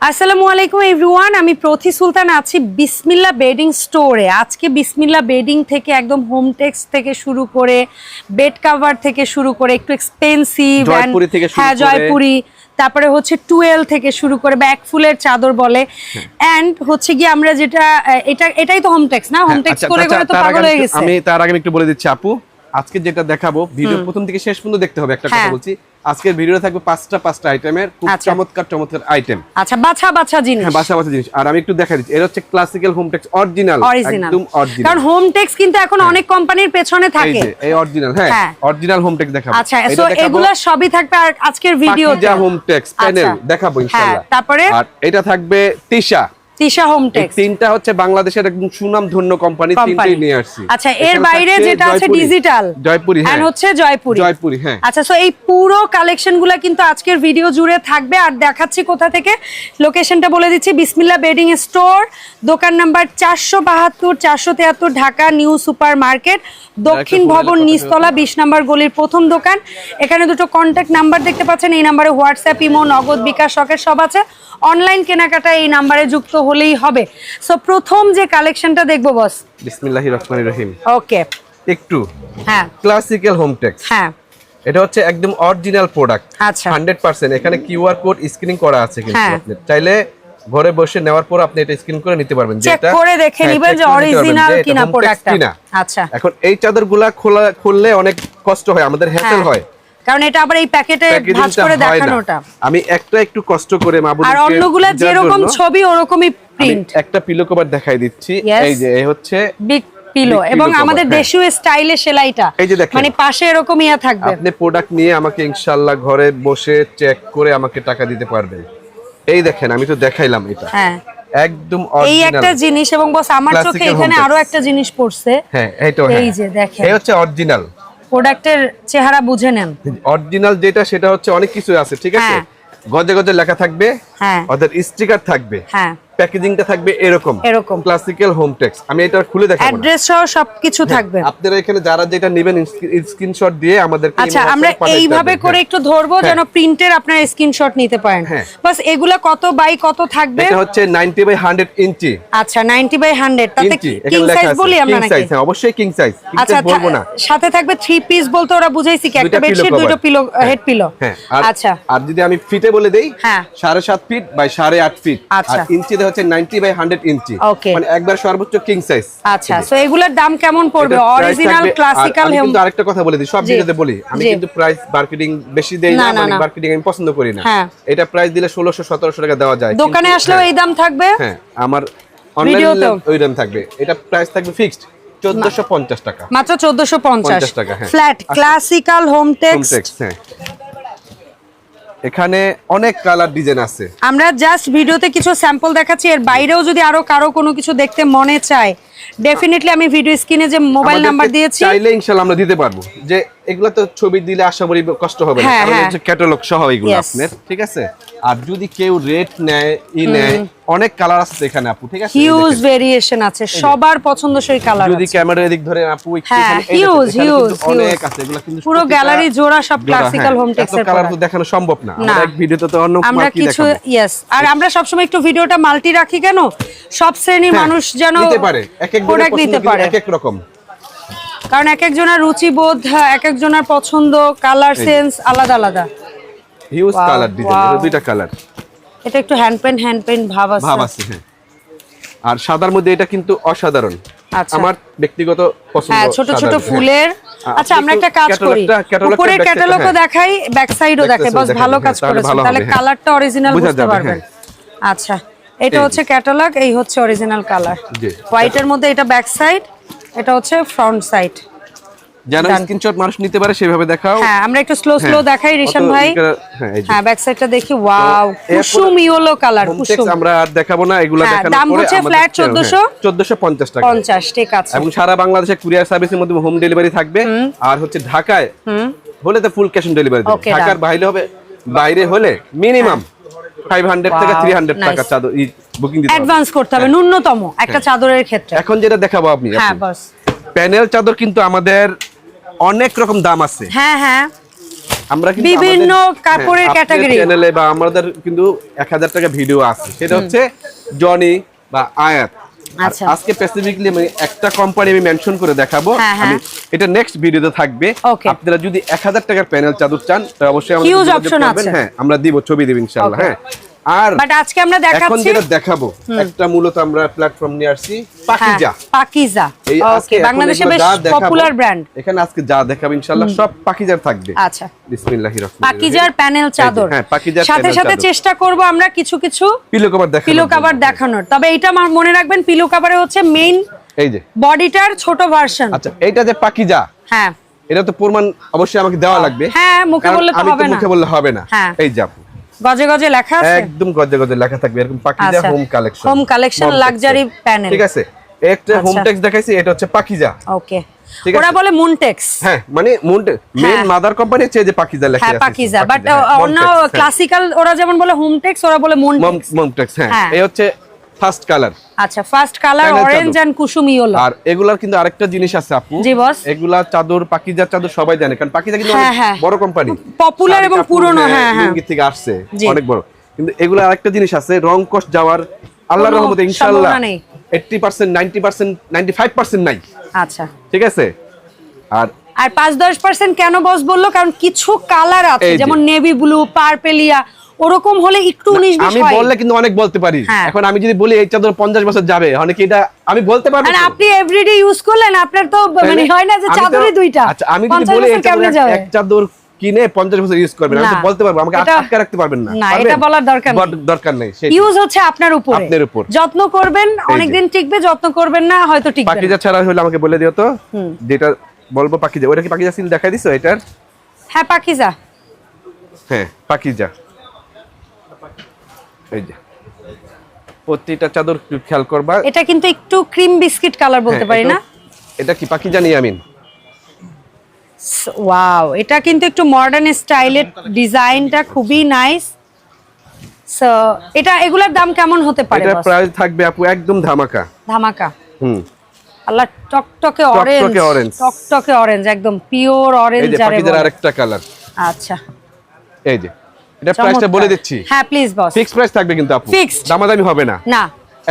আসসালামু আলাইকুম এভরিওয়ান আমি প্রতি সুলতান আছি বিসমিল্লা বেডিং স্টোরে। আজকে বিসমিল্লা বেডিং থেকে একদম হোম টেক্স থেকে শুরু করে বেড কাভার থেকে শুরু করে একটু এক্সপেন্সিভ হ্যাঁ জয়পুরি। তারপরে হচ্ছে টুয়েল থেকে শুরু করে ব্যাক ফুলের চাদর বলে। অ্যান্ড হচ্ছে গিয়ে আমরা যেটা এটা এটাই তো হোম টেক্স না? হোম হ্যাঁ, টেক্স আচ্ছা, করে আচ্ছা, করে তো পাগল হয়ে গেছে। আমি তার আগে একটু বলে দিচ্ছি আপু। আজকে যেটা দেখাবো ভিডিও প্রথম থেকে শেষ পর্যন্ত দেখতে হবে একটা কথা হ্যাঁ। বলছি। আজকের ভিডিওতে থাকবে পাঁচটা পাঁচটা আইটেমের খুব আচ্ছা। চমৎকার চমৎকার আইটেম আচ্ছা বাছা বাছা জিনিস। হ্যাঁ বাছা বাসা জিনিস। আর আমি একটু দেখা দিচ্ছি। এটা হচ্ছে ক্লাসিক্যাল হোম টেক্স অরিজিনাল একদম অরিজিনাল কারণ হোম টেক্স কিন্তু এখন অনেক কোম্পানির পেছনে এই থাকে। যে এই অরিজিনাল হ্যাঁ হ্যাঁ। অরিজিনাল হোম টেক্স দেখাবো। আচ্ছা সো এগুলা সবই থাকবে আর আজকের ভিডিওতে। Pakiza home tex panel. দেখাবো হ্যাঁ ইনশাআল্লাহ। তারপরে? আর এটা থাকবে তিশা। তিশা তিনটা হচ্ছে বাংলাদেশের একদম সুনাম ধন্য কোম্পানি তিনটেই নিয়ে আসছি। আচ্ছা এর বাইরে যেটা আছে ডিজিটাল জয়পুরি হ্যাঁ। হচ্ছে জয়পুরি। জয়পুরি হ্যাঁ। আচ্ছা সো এই পুরো কালেকশনগুলা কিন্তু আজকের ভিডিও জুড়ে থাকবে। আর দেখাচ্ছি কোথা থেকে। লোকেশনটা বলে দিচ্ছি বিসমিল্লা বেডিং স্টোর দোকান নাম্বার চারশো বাহাত্তর চারশো তিয়াত্তর ঢাকা নিউ সুপার মার্কেট দক্ষিণ ভবন নিচতলা বিশ নাম্বার গলির প্রথম দোকান। এখানে দুটো কন্ট্যাক্ট নাম্বার দেখতে পাচ্ছেন এই নাম্বারে হোয়াটসঅ্যাপ ইমো নগদ বিকাশ শখের সব আছে। অনলাইন কেনাকাটা এই নাম্বারে যুক্ত হলেই হবে। সো প্রথম যে কালেকশনটা দেখব বস বিসমিল্লাহির রহমানির রহিম। ওকে। একটু। হ্যাঁ। ক্লাসিক্যাল হোম টেক্স হ্যাঁ। এটা হচ্ছে একদম অরিজিনাল প্রোডাক্ট আচ্ছা। হান্ড্রেড পার্সেন্ট এখানে কিউআর কোড স্ক্রিনিং করা আছে কিন্তু হ্যাঁ। আপনি চাইলে ঘরে বসে নেওয়ার পর আপনি এটা স্ক্রিন করে নিতে পারবেন। চেক করে দেখে হ্যাঁ, নিবেন যে অরিজিনাল কিনা প্রোডাক্টটা আচ্ছা। এখন এই চাদরগুলা খোলা খুললে অনেক কষ্ট হয়। আমাদের হ্যাসেল হ্যাঁ। কারণ এটা আবার এই প্যাকেটে ভাঁজ করে দেখানোটা। আমি একটা একটু কষ্ট করে আর মাবুদকে অন্যগুলা বোঝার যেরকম ছবি ওরকমই প্রিন্ট একটা পিলো কভার দেখাই দিচ্ছি। এই যে এই হচ্ছে বিগ পিলো এবং আমাদের হ্যাঁ। দেশীয় স্টাইলে সেলাইটা। মানে পাশে এরকম ইয়া থাকবে। আপনি প্রোডাক্ট নিয়ে আমাকে ইনশাআল্লাহ ঘরে বসে চেক করে আমাকে টাকা দিতে পারবেন। এই দেখেন আমি তো দেখাইলাম এটা। হ্যাঁ। একদম এই একটা জিনিস এবং বস আমার চোখে এখানে আরও একটা জিনিস পড়ছে। হ্যাঁ এই হ্যাঁ। যে দেখেন। এই হচ্ছে অরিজিনাল প্রোডাক্টের চেহারা বুঝে নেন। অরিজিনাল যেটা সেটা হচ্ছে অনেক কিছু আছে ঠিক আছে? গদে গজে গজে লেখা থাকবে হ্যাঁ। ওদের স্টিকার থাকবে। হ্যাঁ। প্যাকেজিংটা থাকবে এরকম। এরকম। ক্লাসিক্যাল হোম টেক্স আমি এটা খুলে দেখাবো অ্যাড্রেস সহ সবকিছু থাকবে। আপনারা এখানে যারা যেটা নেবেন স্ক্রিনশট দিয়ে আমাদের আচ্ছা আমরা এইভাবে করে একটু ধরবো যেন প্রিন্টের আপনার স্ক্রিনশট নিতে পারেন। হ্যাঁ। বাস এগুলা কত বাই কত থাকবে? এটা হচ্ছে 90 বাই 100 ইঞ্চি আচ্ছা 90 বাই 100 তাতে কিং সাইজ বলি আমরা কিং সাইজ হ্যাঁ অবশ্যই কিং সাইজ আচ্ছা বলব না। সাথে থাকবে থ্রি পিস বলতে ওরা বুঝাইছি কি একটা বেডশিট দুটো পিলো হ্যাঁ, হেড পিলো হ্যাঁ আচ্ছা। আর যদি আমি ফিটে বলে দেই হ্যাঁ। সাড়ে সাত ফিট বাই সাড়ে আট ফিট আচ্ছা। আর ইঞ্চিতে হচ্ছে ninety by hundred inch. Okay. মানে একবার সর্বোচ্চ কিং সাইজ আচ্ছা সো এগুলোর দাম কেমন পড়বে? অরিজিনাল ক্লাসিক্যাল আমি কিন্তু আরেকটা কথা বলে দিই সব ভিডিওতে বলি আমি কিন্তু প্রাইস মার্কেটিং বেশি দেই না, মানে মার্কেটিং আমি পছন্দ করি না। হ্যাঁ। এটা প্রাইস দিলে ষোলোশো সতেরোশো টাকা দেওয়া যায় দোকানে আসলেও এই দাম থাকবে? হ্যাঁ আমার অনলাইনে ওই দাম থাকবে। এটা প্রাইস থাকবে ফিক্সড চোদ্দশো পঞ্চাশ টাকা। মাত্র 1450 50 টাকা, হ্যাঁ। Flat classical home home tex tex হ্যাঁ। এখানে অনেক কালার ডিজাইন আছে। আমরা জাস্ট ভিডিওতে কিছু স্যাম্পল দেখাচ্ছি এর বাইরেও যদি আরও কারও কোনো কিছু দেখতে মনে চায় ডেফিনেটলি আমি ভিডিও স্ক্রিনে যে মোবাইল নাম্বার দিয়েছি। চাইলে ইনশাআল্লাহ আমরা দিতে পারব। যে এগুলা তো ছবি দিলে আশা করি কষ্ট হবে না। হ্যাঁ, কারণ হ্যাঁ। হচ্ছে ক্যাটালগ সহ এগুলো আপনাদের আপনার ঠিক আছে? আর যদি কেউ রেট নেয় ই নেয় অনেক কালার আছে এখানে আপু ঠিক আছে? হিউজ ভেরিয়েশন আছে সবার পছন্দসই কালার যদি আছে। ক্যামেরা এদিক ধরে আপু হ্যাঁ, এখানে কিন্তু huge, অনেক আছে এগুলা কিন্তু পুরো গ্যালারি জোড়া সব ক্লাসিক্যাল হ্যাঁ। হোম টেক্সের কালার তো দেখানো সম্ভব না। আমরা এক ভিডিওতে তো অন্য আমরা কিছু ইয়েস আর আমরা সবসময় একটু ভিডিওটা মাল্টি রাখি কেন? সব শ্রেণির হ্যাঁ, মানুষ যেন নিতে পারে। এক এক প্রোডাক্ট নিতে পারে। এক এক রকম। কারণ এক একজনের রুচিবোধ এক একজনের পছন্দ কালার সেন্স আলাদা আলাদা। Huge colour design. দুইটা কালার এটা একটু হ্যান্ড পেন হ্যান্ড পেন ভাব আছে ভাব আছে হ্যাঁ আর সাদার মধ্যে এটা কিন্তু অসাধারণ আচ্ছা। আমার ব্যক্তিগত পছন্দ হ্যাঁ ছোট ছোট হ্যাঁ। ফুলের আচ্ছা আমরা একটা কাজ করি ক্যাটালগটা উপরের ক্যাটালগও হ্যাঁ। দেখাই ব্যাক সাইডও দেখাই বস ভালো হ্যাঁ, কাজ করেছেন তাহলে হ্যাঁ। কালারটা অরিজিনাল বোঝা বুঝতে পারবেন হ্যাঁ। আচ্ছা এটা হচ্ছে ক্যাটালগ এই হচ্ছে অরিজিনাল কালার জি। হোয়াইটের মধ্যে এটা ব্যাক সাইড এটা হচ্ছে ফ্রন্ট সাইড যেন স্ক্রিনশট মানুষ নিতে পারে সেভাবে দেখাও। হ্যাঁ আমরা একটু স্লো স্লো হ্যাঁ, দেখাই রিশান ভাই। হ্যাঁ। হ্যাঁ ব্যাক সাইডটা দেখি ওয়াও কুসুম ইয়েলো কালার কুসুম। আমরা আর দেখাবো না এগুলো হ্যাঁ, দেখানোর দাম হচ্ছে channel, 1400 হ্যাঁ, 1450 টাকা। 50 ঠিক আছে। এবং সারা বাংলাদেশে কুরিয়ার সার্ভিসের মধ্যে হোম ডেলিভারি থাকবে। আর হচ্ছে ঢাকায় হলে তো ফুল ক্যাশ অন ডেলিভারি ঢাকার. বাইরে হবে বাইরে হলে মিনিমাম 500 থেকে Wow, 300 টাকা. চাদর বুকিং দিতে অ্যাডভান্স করতে হবে ন্যূনতম একটা চাদরের ক্ষেত্রে। এখন যেটা দেখাবো আপনি হ্যাঁ বস। প্যানেল চাদর কিন্তু আমাদের অনেক রকম দাম আছে। হ্যাঁ হ্যাঁ। আমরা কিন্তু বিভিন্ন কাপড়ের হ্যাঁ, চ্যানেলে বা আমাদের কিন্তু এক হাজার টাকা ভিডিও আছে। সেটা হচ্ছে জনি বা আয়াত। আচ্ছা। আজকে স্পেসিফিকলি আমি একটা কোম্পানি আমি মেনশন করে দেখাবো। হ্যাঁ, হ্যাঁ। আমি এটা নেক্সট ভিডিওতে থাকবে. আপনারা যদি এক হাজার টাকার প্যানেল চাদর চান তাহলে অবশ্যই আমাদের। হ্যাঁ আমরা দিব ছবি দিব ইনশাআল্লাহ হ্যাঁ। আর বাট আজকে আমরা এখন যেটা দেখাবো একটা মূলত আমরা প্ল্যাটফর্ম নিয়ে আসছি পাকিজা পাকিজা এই ওকে আজকে বাংলাদেশে বেশ পপুলার ব্র্যান্ড এখানে আজকে যা দেখাবো ইনশাআল্লাহ সব পাকিজার থাকবে। আচ্ছা। বিসমিল্লাহির রহমানির পাকিজার প্যানেল চাদর। হ্যাঁ, পাকিজার সাথে সাথে চেষ্টা করব আমরা কিছু কিছু পিলো কভার দেখা পিলো কাভার দেখানোর। তবে এটা আমার মনে রাখবেন পিলো কাভারে হচ্ছে মেইন এই যে। বডিটার ছোট ভার্সন আচ্ছা এইটা যে পাকিজা হ্যাঁ। এটা তো প্রমাণ অবশ্যই আমাকে দেওয়া লাগবে। হ্যাঁ, মুখে বললে তো হবে না। মুখে বললে হবে না। হ্যাঁ। এই যে গজে গজে লেখা আছে একদম গজে গজে লেখা থাকবে এরকম Pakiza. Home collection home collection luxury panel ঠিক আছে একটা হোম আচ্ছা। টেক্স দেখাইছি এটা হচ্ছে পাকিজা ওকে ওরা। বলে মুনটেক্স হ্যাঁ মানে মুন্ডে মেন। মাদার কোম্পানি হচ্ছে যে পাকিজা লেখা হ্যাঁ আছে পাকিজা বাট হ্যাঁ, অন্য। ক্লাসিক্যাল ওরা যেমন বলে হোমটেক্স ওরা বলে মুনটেক্স হ্যাঁ হ্যাঁ। এই হচ্ছে ফার্স্ট কালার আচ্ছা ফার্স্ট কালার অরেঞ্জ এন্ড কুসুম ইয়েলো আর এগুলার কিন্তু আরেকটা জিনিস আছে আপু। জি, boss। এগুলা চাদর পাকিজার চাদর সবাই জানে কারণ পাকিজা কিন্তু হ্যাঁ, হ্যাঁ। বড় কোম্পানি Popular এবং পুরনো, হ্যাঁ, হ্যাঁ। থেকে আসছে অনেক বড়। কিন্তু এগুলা আরেকটা জিনিস আছে রং কষ যাওয়ার আল্লাহর রহমতে ইনশাআল্লাহ 80% 90% 95% নাই। আচ্ছা। ঠিক আছে? আর আর পাঁচ দশ পার্সেন্ট কেন বস বলল? কারণ কিছু কালার আছে যেমন নেভি ব্লু পার্পেলিয়া ওরকম হলে একটু উনিশ আমি বললে কিন্তু অনেক বলতে পারি। হ্যাঁ। এখন আমি যদি বলি এই চাদর 50 বছর যাবে অনেকে এটা আমি বলতে পারব আর আপনি এভরিডে ইউজ করলেন আপনার তো মানে হয় না যে চাদরই দুইটা। আচ্ছা আমি যদি বলি এক- চাদর কিনে 50 বছর ইউজ করবেন আমি বলতে পারব আমাকে আটকে রাখতে পারবেন না না, এটা বলার দরকার নেই। দরকার নেই ইউজ হচ্ছে আপনার উপরে। আপনার উপর। যত্ন করবেন অনেকদিন টিকবে যত্ন করবেন না হয়তো টিকবে। পাকিজা ছাড়া হলে আমাকে বলে দিও তো। যেটা বলব পাকিজা ওটা কি পাকিজা সিল দেখাই দিছো এটার? হ্যাঁ পাকিজা। হ্যাঁ পাকিজা। এই যে। প্রতিটা চাদর খেয়াল করবা। এটা কিন্তু একটু ক্রিম বিস্কিট কালার বলতে হ্যাঁ, পারি না? এটা কি পাকিজা নিয়ে আমিন ওয়াও এটা কিন্তু একটু মডার্ন স্টাইলের ডিজাইনটা খুবই নাইস সো এটা এগুলার দাম কেমন হতে পারে এটা প্রাইস থাকবে আপু একদম ধামাকা। ধামাকা? হুম। আল্লাহ টকটকে অরেঞ্জ টকটকে orange। টকটকে অরেঞ্জ একদম পিওর অরেঞ্জ পাকিজার বলে। আরেকটা কালার আচ্ছা। এই যে। এটা প্রাইসটা বলে দিচ্ছি। হ্যাঁ প্লিজ বস ফিক্স প্রাইস থাকবে কিন্তু আপু। Fixed। দামাদামি হবে না। না।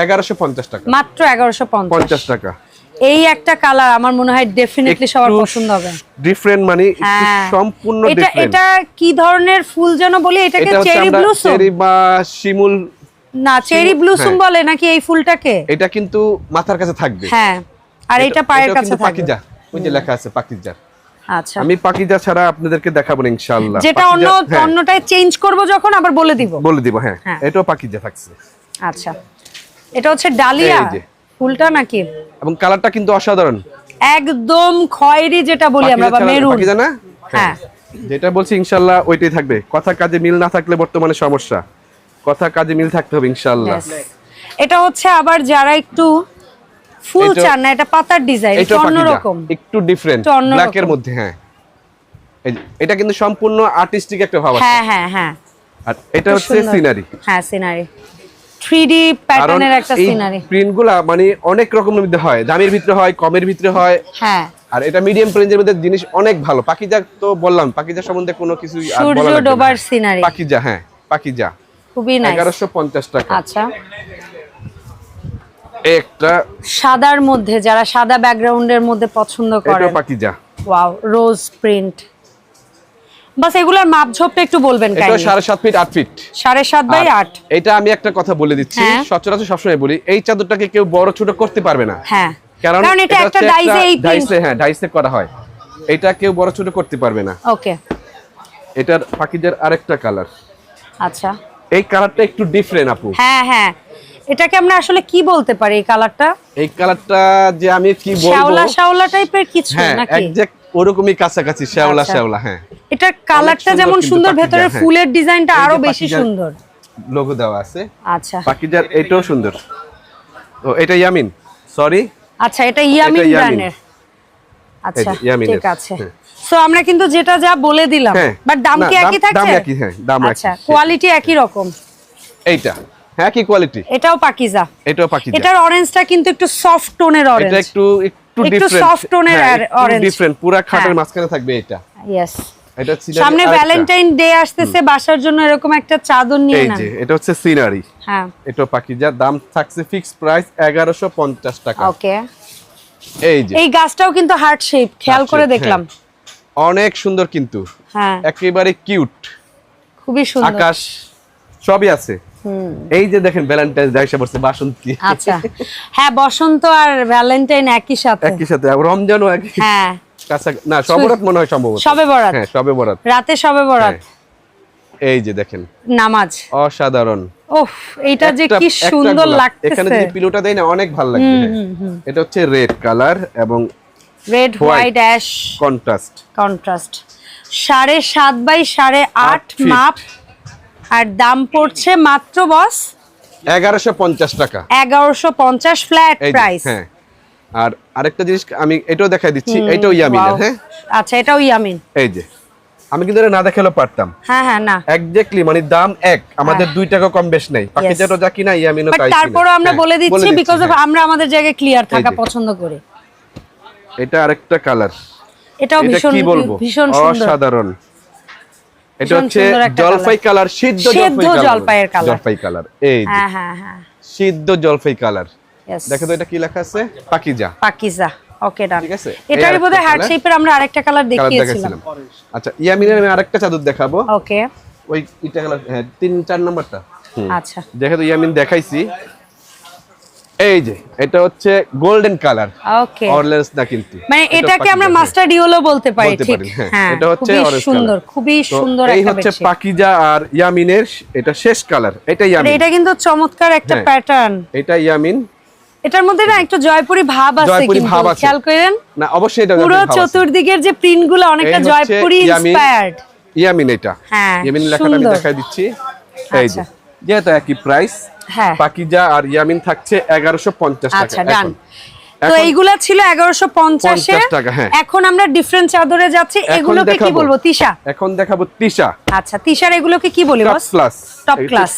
এগারোশো পঞ্চাশ টাকা। মাত্র এগারোশো পঞ্চাশ। পঞ্চাশ টাকা। এই একটা কালার আমার মনে হয় ডেফিনেটলি সবার পছন্দ হবে। ডিফারেন্ট মানে হ্যাঁ। সম্পূর্ণ এটা এটা কি ধরনের ফুল যেন বলি? এটাকে চেরি ব্লুসুম চেরি বা শিমুল না চেরি ব্লুসুম হ্যাঁ। বলে নাকি এই ফুলটাকে? এটা কিন্তু মাথার কাছে থাকবে। হ্যাঁ। আর এটা পায়ের কাছে থাকবে। পাকিজা ওই যে লেখা আছে পাকিজা আচ্ছা। আমি পাকিজা ছাড়া আপনাদেরকে দেখাবো ইনশাআল্লাহ। যেটা অন্য হ্যাঁ, অন্যটায় চেঞ্জ করব যখন আবার বলে দিব। বলে দিব হ্যাঁ। হ্যাঁ। এটাও পাকিজা থাকছে। আচ্ছা। এটা হচ্ছে ডালিয়া। ফুলটা নাকি? এবং কালারটা কিন্তু অসাধারণ। একদম খয়েরি যেটা বলি আমরা বা মেরুন পাকিজা না? হ্যাঁ। যেটা বলছি ইনশাআল্লাহ ওইটাই থাকবে। কথা কাজে মিল না থাকলে বর্তমানে সমস্যা। কথা কাজে মিল থাকতে হবে ইনশাআল্লাহ। এটা হচ্ছে আবার যারা একটু ফুল চান না এটা পাতার ডিজাইন অন্যরকম একটু ডিফারেন্ট ব্ল্যাক এর মধ্যে হ্যাঁ। এটা কিন্তু সম্পূর্ণ আর্টিস্টিক একটা ভাব আছে। হ্যাঁ হ্যাঁ হ্যাঁ। আর এটা হচ্ছে সিনারি হ্যাঁ সিনারি থ্রি ডি কারণ প্যাটার্নের একটা সিনারি প্রিন্টগুলা মানে অনেক রকমের মধ্যে হয়। দামের ভিতরে হয় কমের ভিতরে হয়। হ্যাঁ। আর এটা মিডিয়াম রেঞ্জের মধ্যে জিনিস অনেক ভালো। পাকিজা তো বললাম পাকিজা সম্বন্ধে কোনো কিছু আর বলা লাগবে না। ডোবার সিনারি পাকিজা হ্যাঁ পাকিজা খুবই নাইস এগারোশো পঞ্চাশ টাকা। আচ্ছা। একটা সাদার মধ্যে যারা সাদা ব্যাকগ্রাউন্ডের মধ্যে পছন্দ এটা পাকিজা। Wow rose print. বাস এগুলার মাপঝোপটা একটু বলবেন এটা কাইন্ডলি সাড়ে সাত ফিট আট ফিট। সাড়ে সাত বাই আর আট। এটা আমি একটা কথা বলে দিচ্ছি হ্যাঁ। সচরাচর সবসময় বলি এই চাদরটাকে কেউ বড় ছোট করতে পারবে না। হ্যাঁ। কারণ এটা একটা ডাইসে এই ডাইসে হ্যাঁ ডাইসে করা হয়। এটা কেউ বড় ছোট করতে পারবে না। ওকে। এটার পাকিজার আরেকটা কালার। আচ্ছা। এই কালারটা একটু ডিফারেন্ট আপু। হ্যাঁ হ্যাঁ। এটাকে আমরা আসলে কি বলতে পারি এই কালারটা? এই কালারটা যে আমি কি বলব? শ্যাওলা শ্যাওলা টাইপের কিছু হ্যাঁ নাকি? একজ্যাক্ট ওরকমই কাছাকাছি শ্যাওলা আচ্ছা। শ্যাওলা হ্যাঁ। এটার কালারটা যেমন সুন্দর ভেতরে হ্যাঁ। ফুলের ডিজাইনটা আরও বেশি সুন্দর। লোগো দেওয়া আছে। আচ্ছা। পাকিজার এটাও সুন্দর। ও এটা ইয়ামিন। সরি আচ্ছা এটা ইয়ামিন। ব্র্যান্ডের আচ্ছা ঠিক আছে। হ্যাঁ। সো আমরা কিন্তু যেটা যা বলে দিলাম হ্যাঁ। বাট দাম কি একই দাম একই, হ্যাঁ, দাম একই। আচ্ছা কোয়ালিটি একই রকম। এইটা। হ্যাঁ কি কোয়ালিটি এটাও পাকিজা। এটাও পাকিজা। এটার অরেঞ্জটা কিন্তু একটু সফট টোনের অরেঞ্জ এটা একটু একটু ডিফারেন্ট এর আর orange। ডিফারেন্ট পুরা খাটের হ্যাঁ। মাঝখানে থাকবে এটা। ইয়েস এটা সিনারি সামনে ভ্যালেন্টাইন ডে আসতেছে বাসার জন্য এরকম একটা চাদর নিয়ে এই যে এটা হচ্ছে সিনারি। হ্যাঁ। এটা পাকিজা দাম থাকছে ফিক্স প্রাইস এগারোশো পঞ্চাশ টাকা। ওকে। এই যে। এই গাছটাও কিন্তু হার্ট শেপ খেয়াল করে দেখলাম। অনেক সুন্দর কিন্তু। হ্যাঁ। একেবারে কিউট খুবই সুন্দর। আকাশ সবই আছে। এই যে দেখেন ভ্যালেন্টাইন ডে এসে পড়ছে বাসন্তী। আচ্ছা। হ্যাঁ বসন্ত আর ভ্যালেন্টাইন একই সাথে। একই সাথে রমজানও একই। হ্যাঁ। না সবরাত মনে হয় সম্ভবত। সবে বরাত। হ্যাঁ সবে বরাত। রাতে সবে বরাত। হ্যাঁ। এই যে দেখেন। নামাজ। অসাধারণ। ওফ এইটা যে কি সুন্দর গোলাপ। এখানে যদি পিলোটা দেয় না অনেক ভালো লাগবে। হ্যাঁ। এটা হচ্ছে রেড কালার এবং red white ash contrast contrast সাড়ে সাত বাই সাড়ে আট। মাপ আর দাম পড়ছে মাত্র বস এগারোশো পঞ্চাশ টাকা। এগারোশো পঞ্চাশ ফ্ল্যাট প্রাইস হ্যাঁ। আর আরেকটা জিনিস আমি এটাও দেখাই দিচ্ছি এটাও ইয়ামিনের হ্যাঁ? আচ্ছা এটাও ইয়ামিন। এই যে আমি কিন্তু না পারতাম। হ্যাঁ হ্যাঁ না। মানে দাম এক আমাদের টাকা কম বেশ নেই। যা কিনা ইয়ামিনও তাই। তারপরও আমরা হ্যাঁ, বলে দিচ্ছি বিকজ অফ হ্যাঁ। আমরা আমাদের জায়গায় ক্লিয়ার থাকা পছন্দ করি। এটা আরেকটা কালার এটাও এটা ভীষণ ভীষণ সুন্দর। অসাধারণ। এটা হচ্ছে জলপাই কালার সিদ্ধ জলপাইয়ের colour। জলপাই কালার এই হ্যাঁ হ্যাঁ হ্যাঁ। সিদ্ধ জলপাই কালার দেখো তো এটা কি লেখা আছে? পাকিজা। পাকিজা। ওকে ডান ঠিক আছে? এই বোধহয় হার্ট শেপের আমরা আরেকটা কালার কালার দেখিয়েছিলাম। আচ্ছা ইয়ামিনের আমি আরেকটা চাদর দেখাবো। ওকে ওই কালার হ্যাঁ তিন চার নাম্বারটা। আচ্ছা। দেখে তো ইয়ামিন দেখাইছি এই যে এটা হচ্ছে গোল্ডেন কালার ওকে অরলেন্স না কিন্তু। মানে এটাকে আমরা মাস্টার ডিওলো বলতে পারি ঠিক। হ্যাঁ। হ্যাঁ এটা হচ্ছে খুবই সুন্দর খুবই সুন্দর এই হচ্ছে পাকিজা আর ইয়ামিনের এটা শেষ কালার এটা ইয়ামিন। এটা কিন্তু চমৎকার একটা। প্যাটার্ন এটা ইয়ামিন। এটার মধ্যে না একটু জয়পুরি ভাব আছে জয়পুরি কিন্তু ভাব আছে। খেয়াল করেন? না অবশ্যই এটা পুরো। চতুর্দিকের যে প্রিন্টগুলো অনেকটা জয়পুরি। ইন্সপায়ার্ড ইয়ামিন এটা। হ্যাঁ, ইয়ামিন লেখাটা আমি দেখাই দিচ্ছি। এই যে। আচ্ছা। যেহেতু একই প্রাইস হ্যাঁ পাকিজা আর ইয়ামিন থাকছে এগারোশো পঞ্চাশ টাকা আচ্ছা এখন। তো এইগুলা ছিল এগারোশো পঞ্চাশে 50 টাকা, হ্যাঁ। এখন আমরা ডিফারেন্ট চাদরে যাচ্ছি। এগুলোকে কি বলব? তিশা। এখন দেখাবো তিশা। আচ্ছা তিশার এগুলোকে কি বলি টপ বস? ক্লাস।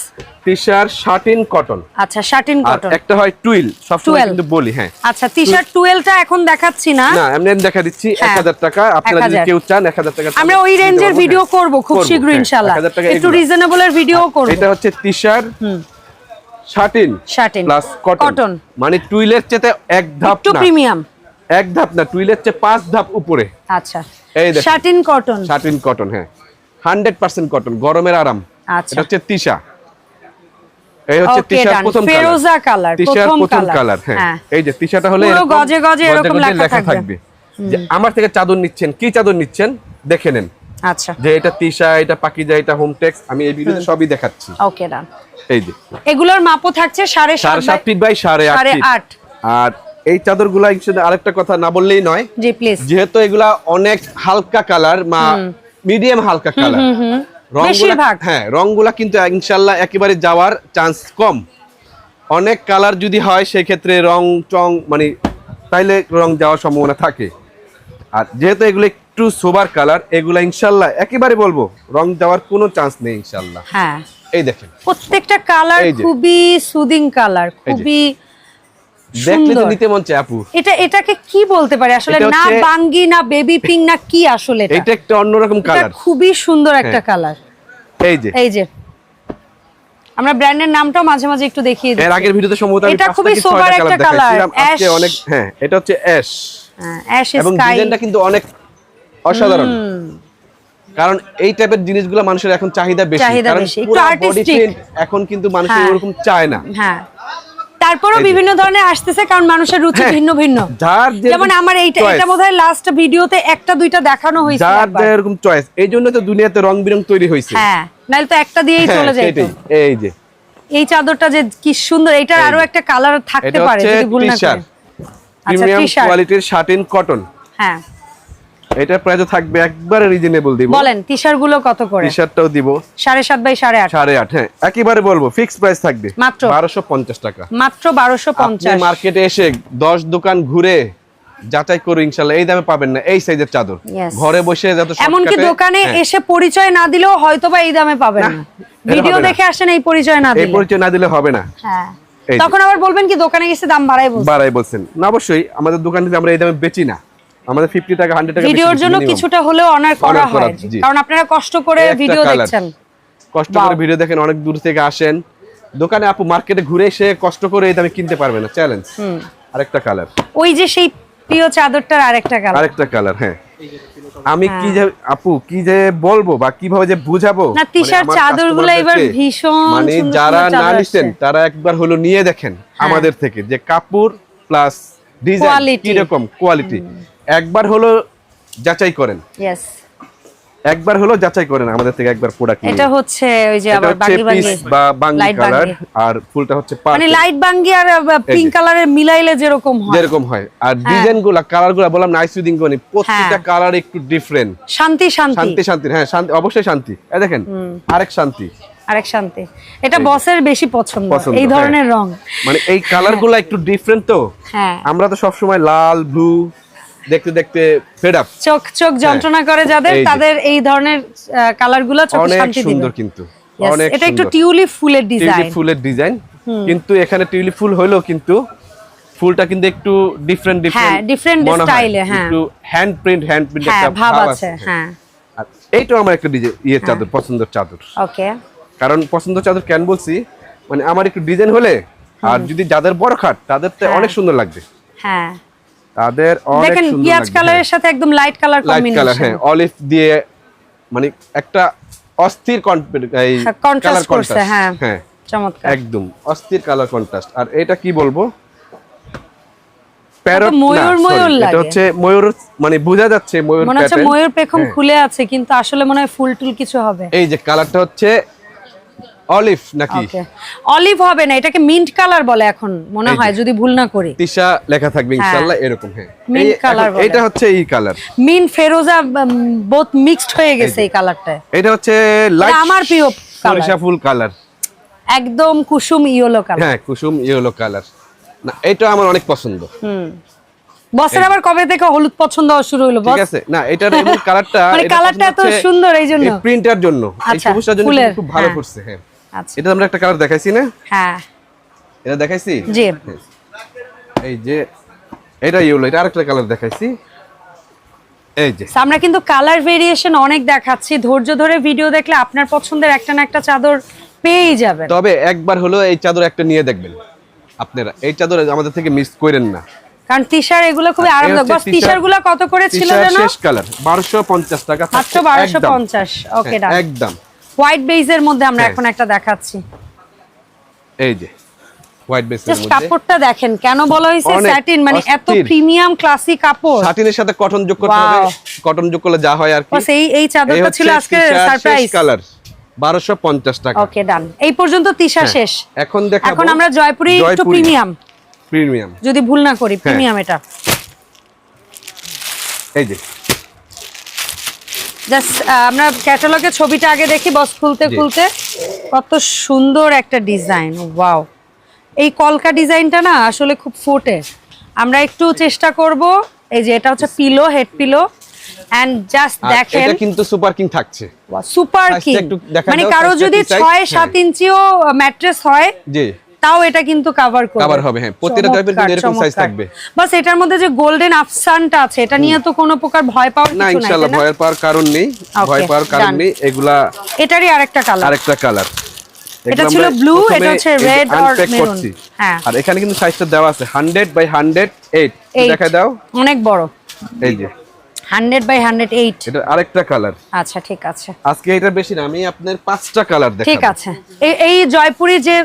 তিশার শার্টিন কটন আচ্ছা শার্টিন আর কটন একটা হয় টুইল সবসময় কিন্তু বলি হ্যাঁ। আচ্ছা তিশার টুয়েলটা এখন দেখাচ্ছি না। না এমনি দেখা দিচ্ছি। এক হ্যাঁ। হাজার টাকা। আপনারা যদি কেউ চান এক হাজার টাকা আমরা ওই রেঞ্জের ভিডিও করব খুব শীঘ্রই ইনশাআল্লাহ একটু রিজনেবলের ভিডিও করব। এটা হচ্ছে T shirt satin? Satin. Plus cotton মানে টুইলের এক ধাপ একটু প্রিমিয়াম। এক ধাপ না টুইলের চেয়ে পাঁচ ধাপ উপরে। আচ্ছা। এই দেখুন। শার্টিন কটন শার্টিন কটন হ্যাঁ। হান্ড্রেড পার্সেন্ট কটন গরমের আরাম। আচ্ছা। এটা হচ্ছে তিশা। এই হচ্ছে. প্রথম ফেরোজা colour, তিশার প্রথম কালার হ্যাঁ। হ্যাঁ। এই যে তিশাটা হলে পুরো গজে গজে এরকম লেখা থাকবে। যে আমার থেকে চাদর নিচ্ছেন কি চাদর নিচ্ছেন? দেখে নেন। আচ্ছা। যে এটা তিশা এটা পাকিজা এটা হোমটেক্স আমি এই ভিডিওতে সবই দেখাচ্ছি। ওকে ডান এই যে। এগুলোর মাপও থাকছে সাড়ে সাত সাড়ে সাত বাই- ফিট বাই সাড়ে আট। আর এই চাদরগুলা আরেকটা কথা না বললেই নয় যেহেতু এগুলা অনেক হালকা কালার বা মিডিয়াম হালকা কালার। রংগুলা হ্যাঁ রংগুলা কিন্তু ইনশাল্লাহ একেবারে যাওয়ার চান্স কম। অনেক কালার যদি হয় সেক্ষেত্রে রং টং মানে তাইলে রং যাওয়ার সম্ভাবনা থাকে। আর যেহেতু এগুলো একটু সোবার কালার এগুলা ইনশাল্লাহ একেবারে বলব রং যাওয়ার কোনো চান্স নেই ইনশাল্লাহ। হ্যাঁ। এই দেখেন। প্রত্যেকটা কালার খুবই সুদিং কালার খুবই দেখলে তো নিতে মন চায় আপু। এটা এটাকে কি বলতে পারি? আসলে না বাঙ্গি না বেবি পিঙ্ক না কি আসলে এটা? এটা একটা অন্যরকম কালার খুবই সুন্দর একটা হ্যাঁ। কালার এই যে। এই যে। আমরা ব্র্যান্ডের নামটাও মাঝে মাঝে একটু দেখিয়ে এর আগের ভিডিওতে সম্ভবত আমি এটা খুবই একটা কালার আজকে অনেক হ্যাঁ এটা হচ্ছে অ্যাশ অ্যাশ এবং ডিজাইনটা কিন্তু অনেক অসাধারণ। কারণ এই টাইপের জিনিসগুলো মানুষের এখন চাহিদা বেশি। কারণ এখন কিন্তু মানুষ হ্যাঁ। ওরকম চায় না। হ্যাঁ। তারপরও বিভিন্ন ধরনের আসতেছে কারণ মানুষের রুচি হ্যাঁ। ভিন্ন ভিন্ন। যেমন আমার এইটা এটা বোধহয় লাস্ট ভিডিওতে একটা দুইটা দেখানো হয়েছে যার। এরকম চয়েস এই জন্য তো দুনিয়াতে রং বিরং তৈরি হয়েছে। হ্যাঁ। নাহলে তো একটা দিয়েই হ্যাঁ, চলে যায়। এই যে। এই চাদরটা যে কি সুন্দর। এটার আরও একটা কালার থাকতে পারে যদি ভুল না করি প্রিমিয়াম কোয়ালিটির শার্টিন কটন হ্যাঁ। এটা প্রাইস থাকবে একবারে রিজনেবল দিব। বলেন টি শার্টগুলো কত করে? টি শার্টটাও দিব। সাড়ে সাত বাই সাড়ে আট। সাড়ে আট হ্যাঁ। একেবারে বলব প্রাইস থাকবে। মাত্র? বারোশো পঞ্চাশ টাকা। মাত্র বারোশো আপনি মার্কেটে এসে দশ দোকান ঘুরে যাচাই করে ইনশাল্লাহ। এই দামে পাবেন না এই সাইজের চাদর। ঘরে বসে যত এমনকি shortcut এ- দোকানে হ্যাঁ, এসে পরিচয় না দিলেও হয়তো বা এই দামে পাবেন। না ভিডিও দেখে আসেন এই পরিচয় না এই পরিচয় না দিলে হবে না। হ্যাঁ। তখন আবার বলবেন কি দোকানে গেছে দাম বাড়াই বলছে। বাড়াই বলছেন। না অবশ্যই আমাদের দোকান আমরা এই দামে বেচি না। আমাদের ফিফটি টাকা হান্ড্রেড টাকা ভিডিওর জন্য কিছুটা হলেও অনার করা হয়। কারণ আপনারা কষ্ট করে ভিডিও দেখছেন। কষ্ট করে ভিডিও দেখেন অনেক দূর থেকে আসেন। দোকানে আপু মার্কেটে ঘুরে এসে কষ্ট করে এই দামে কিনতে পারবে না। চ্যালেঞ্জ আরেকটা কালার ওই যে সেই প্রিয় চাদরটার আরেকটা কালার আরেকটা কালার হ্যাঁ। আমি কি যে আপু কি যে বলব বা কীভাবে যে বুঝাবো? না, তিশার আমার চাদরগুলো এবার ভীষণ মানে যারা না নিছেন তারা একবার হলো নিয়ে দেখেন আমাদের থেকে যে কাপড় প্লাস ডিজাইন. কি রকম কোয়ালিটি একবার হলো যাচাই করেন। ইয়েস একবার হলো যাচাই করেন আমাদের থেকে একবার প্রোডাক্ট এটা হচ্ছে ওই যে আবার বাঙ্গি বাঙ্গি। বা বাঙ্গি কালার আর ফুলটা হচ্ছে মানে লাইট বাঙ্গি আর পিঙ্ক যে। কালারের মিলাইলে যেরকম হয়। যেরকম হয়। আর হ্যাঁ। ডিজাইনগুলা কালারগুলা বললাম নাইস উইদিং কোনি প্রত্যেকটা কালার একটু ডিফারেন্ট শান্তি শান্তি। শান্তি শান্তি হ্যাঁ শান্তি অবশ্যই শান্তি। এই দেখেন আরেক শান্তি। আরেক শান্তি। এটা বসের বেশি পছন্দ। এই ধরনের হ্যাঁ। রং। মানে এই কালারগুলা একটু ডিফারেন্ট তো? হ্যাঁ। আমরা তো সবসময় লাল ব্লু দেখতে দেখতে ফেড আপ চোখ চোখ যন্ত্রণা করে যাদের হ্যাঁ। তাদের এই ধরনের কালারগুলো চোখে শান্তি দিবে। সুন্দর কিন্তু। অনেক এটা একটু টিউলিপ ফুলের ডিজাইন টিউলিপ ফুলের ডিজাইন কিন্তু এখানে টিউলিপ ফুল হইলেও কিন্তু ফুলটা কিন্তু একটু ডিফারেন্ট ডিফারেন্ট হ্যাঁ, style এ, হ্যাঁ। একটু হ্যান্ড প্রিন্ট হ্যান্ড প্রিন্ট হ্যাঁ একটা ভাব আছে হ্যাঁ। এইটাও আমার একটা ডিজাইন ইয়ে চাদর পছন্দের চাদর। ওকে কারণ পছন্দের চাদর কেন বলছি? মানে আমার একটু ডিজাইন হলে আর যদি যাদের বড় খাট তাদের তো হ্যাঁ। অনেক সুন্দর লাগবে। হ্যাঁ। তাদের অনেক দেখেন সুন্দর পিয়াজ কালারের সাথে একদম লাইট কালার লাইট কালার হ্যাঁ অলিভ দিয়ে মানে একটা অস্থির কন্ট্রাস্ট করছে হ্যাঁ হ্যাঁ চমৎকার। একদম অস্থির কালার কন্ট্রাস্ট আর এটা কি বলব? প্যারট ময়ূর ময়ূর এটা হচ্ছে ময়ূর মানে বোঝা যাচ্ছে ময়ূর মনে হচ্ছে ময়ূর পেখম হ্যাঁ। খুলে আছে কিন্তু আসলে মনে হয় ফুল টুল কিছু হবে। এই যে কালারটা হচ্ছে অলিভ নাকি? অলিভ হবে না এটাকে মিন্ট কালার বলে এখন মনে হয় যদি ভুল না করি। তিশা লেখা থাকবে ইনশাআল্লাহ এরকম হ্যাঁ। এখন বলে। এটা হচ্ছে এই কালার মিন ফেরোজা বোথ মিক্সড হয়ে গেছে এই কালারটা এটা হচ্ছে লাইট আমার প্রিয় colour। সরিষা ফুল কালার একদম কুসুম ইয়েলো কালার হ্যাঁ কুসুম ইয়েলো কালার না এটা আমার অনেক পছন্দ। হুম। বসের আবার কবে থেকে হলুদ পছন্দ হওয়া শুরু হলো বস? ঠিক আছে না এটার কালারটা মানে কালারটা এত সুন্দর এই জন্য। প্রিন্টার জন্য। এই আচ্ছা, সবুজটার জন্য খুব ভালো হ্যাঁ। করছে হ্যাঁ। আচ্ছা এটা আমরা একটা কালার দেখাইছি না? হ্যাঁ। এটা দেখাইছি? জি। এই যে এটা এটা আরেকটা কালার দেখাইছি। এই যে। আমরা কিন্তু কালার ভেরিয়েশন অনেক দেখাচ্ছি। ধৈর্য ধরে ভিডিও দেখলে আপনার পছন্দের একটা না একটা চাদর পেয়েই যাবেন। তবে একবার হলো এই চাদর একটা নিয়ে দেখবেন। আপনারা এই চাদর আমাদের থেকে মিস করেন না। কারণ টিশার এগুলো খুবই আর আরামদায়ক। বস টিশারগুলো কত করে ছিল টি-শার্ট শেষ কালার বারোশো পঞ্চাশ টাকা মাত্র থাকছে বারোশো একদম। পঞ্চাশ। ওকে ডান একদম। হোয়াইট বেজের মধ্যে আমরা। এখন একটা দেখাচ্ছি। এই যে হোয়াইট বেসের মধ্যে। কাপড়টা দেখেন কেন বলা হয়েছে স্যাটিন মানে এত প্রিমিয়াম ক্লাসিক কাপড়। সাটিনের সাথে কটন যোগ করতে হবে। কটন যোগ করলে যা হয় আর কি। এই এই চাদরটা ছিল আজকে সারপ্রাইজ কালার বারোশো পঞ্চাশ টাকা। ওকে ডান এই পর্যন্ত তিশা হ্যাঁ। শেষ। এখন দেখাবো এখন আমরা জয়পুরি একটু প্রিমিয়াম প্রিমিয়াম যদি ভুল না করি। প্রিমিয়াম এটা। এই যে জাস্ট আমরা ক্যাটালগে ছবিটা আগে দেখি বস খুলতে খুলতে। কত সুন্দর একটা ডিজাইন ওয়াও এই কলকা ডিজাইনটা না আসলে খুব ফোটে। আমরা একটু চেষ্টা করব এই যে এটা হচ্ছে pillow head pillow and just দেখেন এটা কিন্তু সুপার কিং থাকছে। সুপার কিং মানে কারও যদি কি size? ছয় সাত হ্যাঁ। ইঞ্চিও ম্যাট্রেস হয় জি। তাও এটা কিন্তু কভার করবে। Cover হবে, হ্যাঁ। প্রতিটা টাইপের কিন্তু এরকম size থাকবে। বাস এটার মধ্যে যে গোল্ডেন আফসানটা আছে এটা নিয়ে তো কোনো প্রকার ভয় পাওয়ার কিছু নাই না? ইনশাআল্লাহ? ভয়ের পাওয়ার কারণ নেই। ভয় পাওয়ার কারণ নেই। এগুলা এটারই আরেকটা কালার আরেকটা কালার এটা ছিল ব্লু এটা হচ্ছে রেড or maroon। হ্যাঁ। আর এখানে কিন্তু সাইজটা দেওয়া আছে 100 বাই 108 দেখায় দাও। অনেক বড়। এই যে। Hundred by hundred eight. এটা আরেকটা কালার। আচ্ছা ঠিক আছে। আজকে এটা বেশি না আমি আপনার পাঁচটা কালার দেখাবো। ঠিক আছে। এই জয়পুরি যে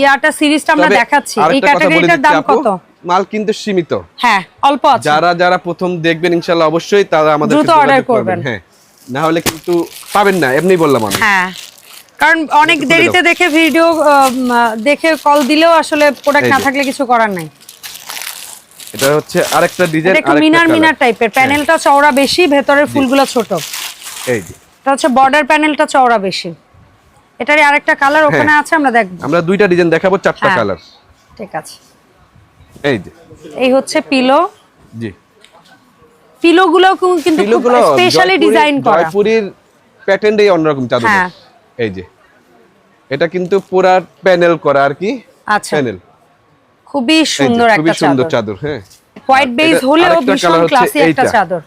ইয়াটা সিরিজটা আমরা দেখাচ্ছি এই ক্যাটাগরিটার দাম কত? মাল কিন্তু সীমিত। হ্যাঁ অল্প আছে। যারা যারা প্রথম দেখবেন ইনশাআল্লাহ অবশ্যই তারা আমাদের দ্রুত order করবেন। হ্যাঁ না হলে কিন্তু পাবেন না এমনি বললাম আমি। হ্যাঁ কারণ অনেক দেরিতে দেখে ভিডিও দেখে কল দিলেও আসলে প্রোডাক্ট না থাকলে কিছু করার নাই। এটা হচ্ছে আরেকটা ডিজাইন এটা আরেকটা মিনার মিনার টাইপের প্যানেলটা চওড়া বেশি ভেতরের ফুলগুলো ছোট। এই যে। এটা হচ্ছে বর্ডার প্যানেলটা চওড়া বেশি। এটারই আরেকটা কালার ওখানে আছে আমরা দেখব। আমরা দুইটা ডিজাইন দেখাবো চারটা হ্যাঁ। কালার ঠিক আছে। এই যে। এই হচ্ছে পিলো জি। পিলো গুলো কিন্তু পিলোগুলো স্পেশালি ডিজাইন করা। জয়পুরির প্যাটার্নটাই অন্যরকম চাদর হ্যাঁ। এই যে। এটা কিন্তু পুরা প্যানেল করা আর কি। আচ্ছা। প্যানেল খুবই সুন্দর একটা সুন্দর চাদর। হ্যাঁ। হোয়াইট এটা হলেও ভীষণ ক্লাসি একটা চাদর।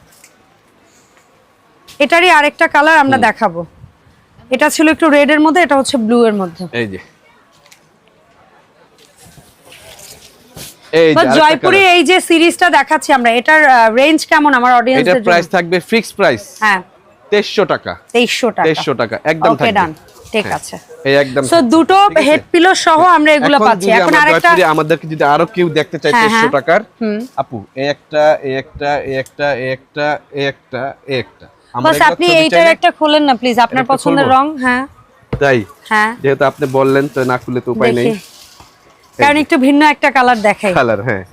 এটারই আরেকটা কালার আমরা দেখাবো। এটা ছিল একটু রেড এর মধ্যে এটা হচ্ছে ব্লু এর মধ্যে। এই যে। জয়পুরি। এই যে সিরিজটা দেখাচ্ছি আমরা এটার রেঞ্জ কেমন আমার এটার অডিয়েন্সদের প্রাইস থাকবে ফিক্সড প্রাইস হ্যাঁ। টাকা। তেইশশো টাকা। তেইশশো টাকা একদম থাকবে। ঠিক হ্যাঁ, আছে। এই একদম সো দুটো হেড পিলো সহ আমরা এগুলো পাচ্ছি। এখন আরেকটা জয়পুরে আমাদেরকে যদি আরও কেউ দেখতে চায় হ্যাঁ, তেইশশো হ্যাঁ। টাকার আপু এই একটা এই একটা এই একটা এই একটা এই একটা এই একটা। বাস আপনি এইটার একটা খোলেন না প্লিজ আপনার পছন্দের রং হ্যাঁ। তাই? হ্যাঁ। যেহেতু আপনি বললেন তো না খুলে তো উপায় নেই। কারণ একটু ভিন্ন একটা কালার দেখাই। কালার হ্যাঁ।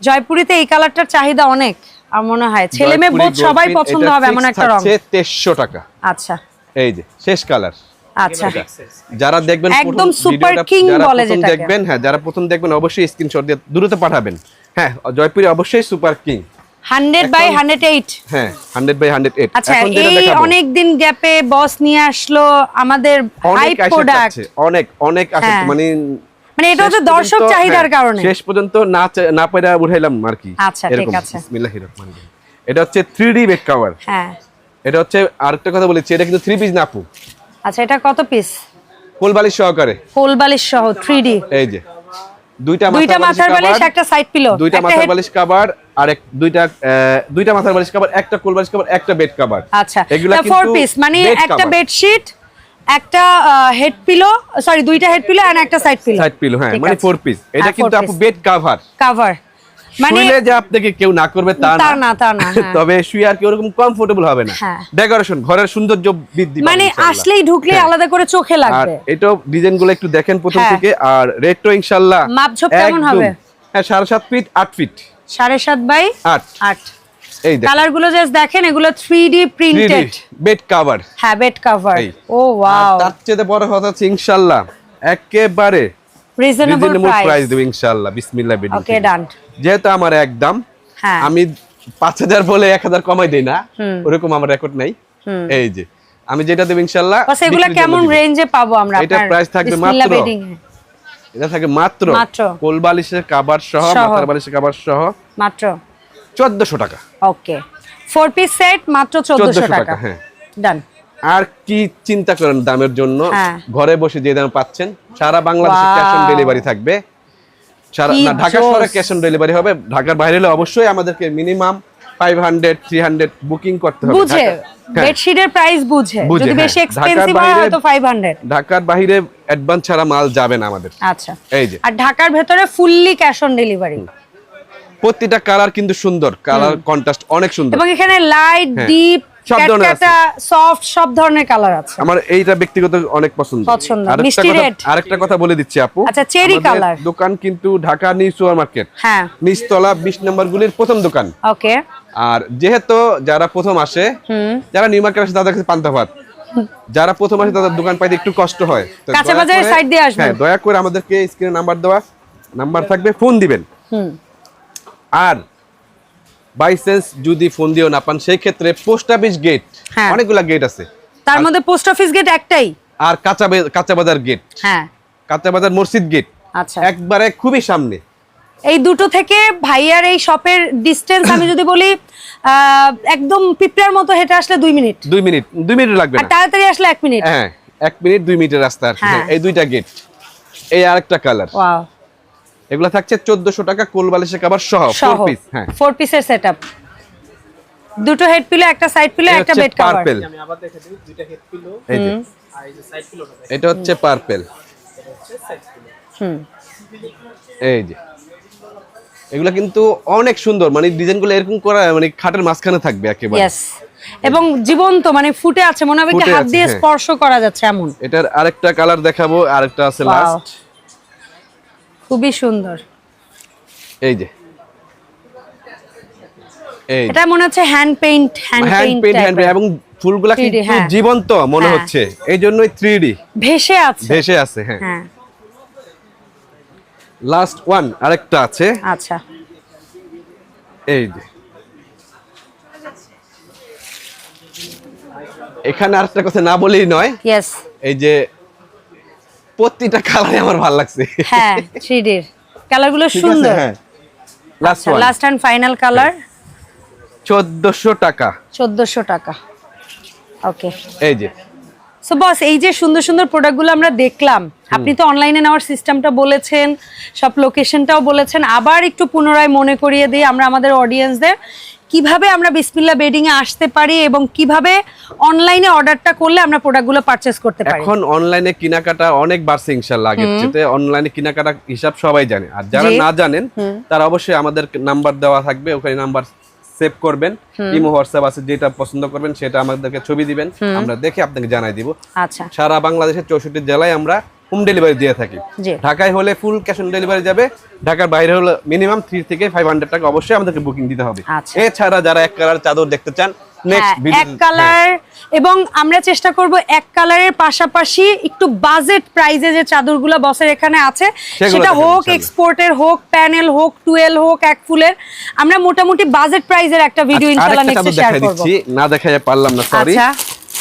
জয়পুরিতে এই কালারটার চাহিদা অনেক আমার মনে হয়। ছেলে মেয়ে বোধ সবাই পছন্দ হবে এমন একটা রং। থাকছে তেইশশো টাকা। আচ্ছা। এই যে শেষ কালার। আচ্ছা। যারা দেখবেন একদম king যারা বলে যেটাকে। দেখবেন হ্যাঁ যারা প্রথম দেখবেন অবশ্যই স্ক্রিনশট দিয়ে দ্রুত পাঠাবেন। হ্যাঁ জয়পুরি অবশ্যই সুপার কিং হান্ড্রেড বাই এখন- হান্ড্রেড এইট হ্যাঁ হান্ড্রেড বাই হান্ড্রেড এইট আচ্ছা এখন যেটা এই দেখাবো। অনেক দিন গ্যাপে বস নিয়ে আসলো আমাদের হাই অনেক প্রোডাক্ট অনেক অনেক আশা হ্যাঁ। মানে মানে এটা হচ্ছে শেষ দর্শক পর্যন্ত- চাহিদার হ্যাঁ, কারণে। শেষ পর্যন্ত না না পাইরা উঠাইলাম আর কি। আচ্ছা, ঠিক আছে। বিসমিল্লাহির রহমানির রহিম। এটা হচ্ছে থ্রি ডি বেড কভার হ্যাঁ। এটা হচ্ছে আরেকটা কথা বলেছি এটা কিন্তু থ্রি পিস না আপু। আচ্ছা এটা কত পিস কোলবালিশ সহকারে। কোল বালিশ সহ থ্রি ডি এই যে। দুইটা দুইটা মাথার বালিশ একটা সাইড পিলো দুইটা মাথার বালিশ কভার আর এক দুইটা দুইটা মাথার বালিশ কভার একটা কোল বালিশ কভার একটা বেড কভার আচ্ছা এগুলা ফোর পিস মানে একটা বেডশিট একটা হেড পিলো সরি দুইটা হেড পিলো আর একটা সাইড পিলো সাইড পিলো হ্যাঁ মানে ফোর পিস এটা হ্যাঁ, কিন্তু আপু বেড কভার কভার শুইলে যে আপনাকে কেউ না করবে তা না, তা না, হ্যাঁ। তবে শুয়ে আর কি ওরকম কমফোর্টেবল হবে না। হ্যাঁ। ডেকোরেশন ঘরের সৌন্দর্য বৃদ্ধি মানে আসলেই ঢুকলে হ্যাঁ। আলাদা করে চোখে লাগবে। এটাও ডিজাইনগুলো একটু দেখেন প্রথম হ্যাঁ। থেকে। আর রেটও ইনশাল্লাহ মাপঝোপ কেমন হবে? হ্যাঁ সাড়ে সাত ফিট আট ফিট সাড়ে সাত বাই আট। আট। এই কালারগুলো জাস্ট দেখেন এগুলো three D printed bed cover হ্যাঁ বেড কভার ও ওয়াও তার চেয়ে বড় কথা হচ্ছে ইনশাল্লাহ একেবারে রিজনেবল প্রাইস প্রাইস দেবো ইনশাল্লাহ বিসমিল্লাহ বেডিং ওকে ডান যেহেতু আমার একদম হ্যাঁ। আমি পাঁচ হাজার বলে এক হাজার কমাই দেই না। ওরকম আমার রেকর্ড নাই। এই যে আমি যেটা দেবো ইনশাল্লাহ বাস এগুলা কেমন। রেঞ্জে পাবো আমরা আপনার price থাকবে মাত্র। এটা থাকে মাত্র। কোল বালিশের সহ। মাথার বালিশের সহ। মাত্র। চোদ্দশো টাকা। ওকে ফোর পিস সেট মাত্র 1400 চোদ্দশো টাকা, টাকা হ্যাঁ। ডান আর কি চিন্তা করেন দামের জন্য? হ্যাঁ। ঘরে বসে যে দাম পাচ্ছেন সারা বাংলাদেশে ক্যাশ অন ডেলিভারি থাকবে। সারা না ঢাকা শহরে ক্যাশ অন ডেলিভারি হবে ঢাকার বাইরে হলে অবশ্যই আমাদেরকে minimum five hundred three hundred booking করতে হবে। বুঝে। হ্যাঁ, বেডশিটের প্রাইস বুঝে। যদি হ্যাঁ। বেশি এক্সপেন্সিভ হয় হয়তো 500 ঢাকার বাইরে অ্যাডভান্স ছাড়া মাল যাবে না আমাদের। আচ্ছা। এই যে। আর ঢাকার ভেতরে ফুললি ক্যাশ অন ডেলিভারি প্রতিটা কালার কিন্তু সুন্দর। কালার কন্ট্রাস্ট অনেক সুন্দর। এবং এখানে লাইট। ডিপ সব ধরনের আছে। সফট সব ধরনের কালার আছে। আমার এইটা ব্যক্তিগত অনেক পছন্দ। পছন্দ, মিষ্টি কথা- আরেকটা কথা বলে দিচ্ছি আপু। আচ্ছা, আমাদের color। দোকান কিন্তু ঢাকা নিউ সুপার মার্কেট হ্যাঁ। নিচতলা বিশ নম্বর গুলির প্রথম দোকান। ওকে। আর যেহেতু যারা প্রথম আসে যারা নিউ মার্কেট আসে তাদের কাছে পান্তা ভাত। যারা প্রথম আসে তাদের দোকান পাইতে একটু কষ্ট হয়। কাঁচা দয়া আসবেন। হ্যাঁ দয়া করে আমাদেরকে স্ক্রিনে নাম্বার দেওয়া নাম্বার থাকবে ফোন দিবেন। হুম। আর বাই চান্স যদি ফোন দিও না পান সেই ক্ষেত্রে পোস্ট অফিস গেট। অনেকগুলা গেট আছে। তার মধ্যে পোস্ট অফিস গেট একটাই। আর কাঁচা কাঁচা বাজার গেট হ্যাঁ। কাঁচা বাজার মসজিদ গেট আচ্ছা। একবারে খুবই সামনে। এই দুটো থেকে ভাইয়ার এই শপের ডিস্টেন্স আমি যদি বলি একদম পিঁপড়ার মতো হেঁটে আসলে দুই মিনিট। দুই মিনিট। দুই মিনিট লাগবে আর তাড়াতাড়ি আসলে এক মিনিট। হ্যাঁ এক মিনিট দুই মিনিটের রাস্তা আর। হ্যাঁ, এই দুইটা গেট এই আরেকটা কালার ওয়াও এগুলা থাকছে চোদ্দশো টাকা কোল বালিশের কাবার সহ ফোর পিস হ্যাঁ। ফোর পিসের সেটআপ দুটো হেড পিলো একটা সাইড পিলো একটা বেড কভার পার্পেল আমি আবার দেখে দিই দুইটা হেড পিলো এই যে। আর এই যে সাইড পিলোটা এটা হচ্ছে পার্পেল এটা হচ্ছে সাইড পিলো হুম। এই যে। এগুলা কিন্তু অনেক সুন্দর মানে ডিজাইনগুলো এরকম করা মানে খাটের মাঝখানে থাকবে একেবারে। ইয়েস এবং জীবন্ত মানে ফুটে আছে মনে হবে কি হাত দিয়ে হ্যাঁ। স্পর্শ করা যাচ্ছে এমন। এটার আরেকটা কালার দেখাবো আরেকটা আছে লাস্ট খুবই সুন্দর। এই যে। এই। এটা মনে হচ্ছে hand paint hand paint hand paint এবং ফুলগুলা 3D, কিন্তু হ্যাঁ। জীবন্ত মনে হ্যাঁ। হচ্ছে। এই জন্যই থ্রি ডি ভেসে আছে। ভেসে আছে হ্যাঁ। হ্যাঁ। লাস্ট ওয়ান আরেকটা আছে। আচ্ছা। এই যে। এখানে আরেকটা কথা না বলেই নয়। এই যে প্রতিটা কালারে আমার ভালো লাগছে। হ্যাঁ থ্রি ডির কালারগুলো সুন্দর। হ্যাঁ। Last one last and final colour চোদ্দশো টাকা। চোদ্দোশো টাকা। ওকে এই যে। সো বস এই যে সুন্দর সুন্দর প্রোডাক্টগুলো আমরা দেখলাম আপনি তো অনলাইনে নেওয়ার সিস্টেমটা বলেছেন সব লোকেশনটাও বলেছেন। আবার একটু পুনরায় মনে করিয়ে দিই আমরা আমাদের অডিয়েন্সদের কীভাবে আমরা বিসমিল্লা বেডিং এ আসতে পারি এবং কীভাবে অনলাইনে অর্ডারটা করলে আমরা প্রোডাক্টগুলো পারচেস করতে পারি? এখন অনলাইনে কেনাকাটা অনেক বাড়ছে ইনশাল্লাহ আগের চেয়ে অনলাইনে কেনাকাটা হিসাব সবাই জানে। আর যারা না জানেন তারা অবশ্যই আমাদের নাম্বার দেওয়া থাকবে ওখানে নাম্বার সেভ করবেন। ইমো হোয়াটসঅ্যাপ আছে যেটা পছন্দ করবেন সেটা আমাদেরকে ছবি দিবেন। আমরা দেখে আপনাকে জানাই দিব। আচ্ছা। সারা বাংলাদেশের চৌষট্টি জেলায় আমরা হোম ডেলিভারি দিয়ে থাকি। ঢাকায় হলে ফুল ক্যাশ অন ডেলিভারি যাবে ঢাকার বাইরে হলে মিনিমাম থ্রি থেকে ফাইভ হান্ড্রেড টাকা অবশ্যই আমাদেরকে বুকিং দিতে হবে। আচ্ছা। এছাড়া যারা এক কালার চাদর দেখতে চান হ্যাঁ, এক কালার এবং আমরা চেষ্টা করব এক কালারের পাশাপাশি একটু বাজেট প্রাইজে যে চাদরগুলো বসের এখানে আছে সেটা হোক এক্সপোর্টের হোক প্যানেল হোক টুয়েল হোক এক ফুলের আমরা মোটামুটি বাজেট প্রাইজের একটা ভিডিও ইনশাআল্লাহ আরেকটা নেক্সট শেয়ার করব। দিচ্ছি। না দেখাই পারলাম না সরি আচ্ছা।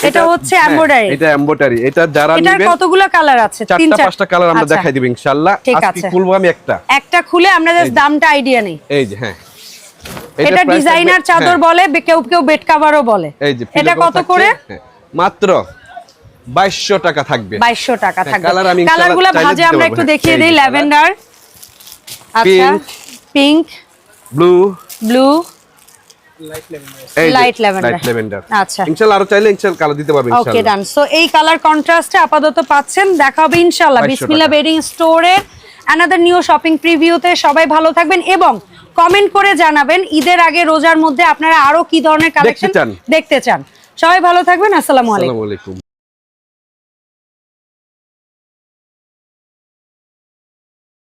এটা হচ্ছে এমব্রয়ডারি এটা এমব্রয়ডারি এটা যারা নেবেন কতগুলো কালার আছে? তিন পাঁচটা কালার আমরা আচ্ছা। দেখাই দিব ইনশাআল্লাহ আজকে খুলবো আমি একটা। একটা খুলে আমরা জাস্ট দামটা আইডিয়া নেই। এই যে হ্যাঁ। এটা ডিজাইনার চাদর হ্যাঁ, বলে কেউ কেউ বেড কাভারও বলে। এই যে এটা কত করে? হ্যাঁ, মাত্র বাইশশো টাকা থাকবে। বাইশশো টাকা হ্যাঁ, থাকবে। colour আমি কালারগুলো ভাজে আমরা একটু। দেখিয়ে দিই ল্যাভেন্ডার আচ্ছা pink blue blue light level এই Light lavender। লাইট ল্যাভেন্ডার আচ্ছা। ইনশাআল্লাহ আরও চাইলে ইনশাআল্লাহ কালার দিতে পারবে ওকে ডান সো এই কালার কন্ট্রাস্টে আপাতত পাচ্ছেন। দেখা হবে ইনশাআল্লাহ 2200 বিসমিল্লাহ বেডিং স্টোরে অ্যানাদার নিউ শপিং প্রিভিউতে সবাই ভালো থাকবেন এবং কমেন্ট করে জানাবেন ঈদের আগে রোজার মধ্যে আপনারা আরও কি ধরনের কালেকশন দেখতে চান। সবাই ভালো থাকবেন। আসসালামু আসসালামু আলাইকুম।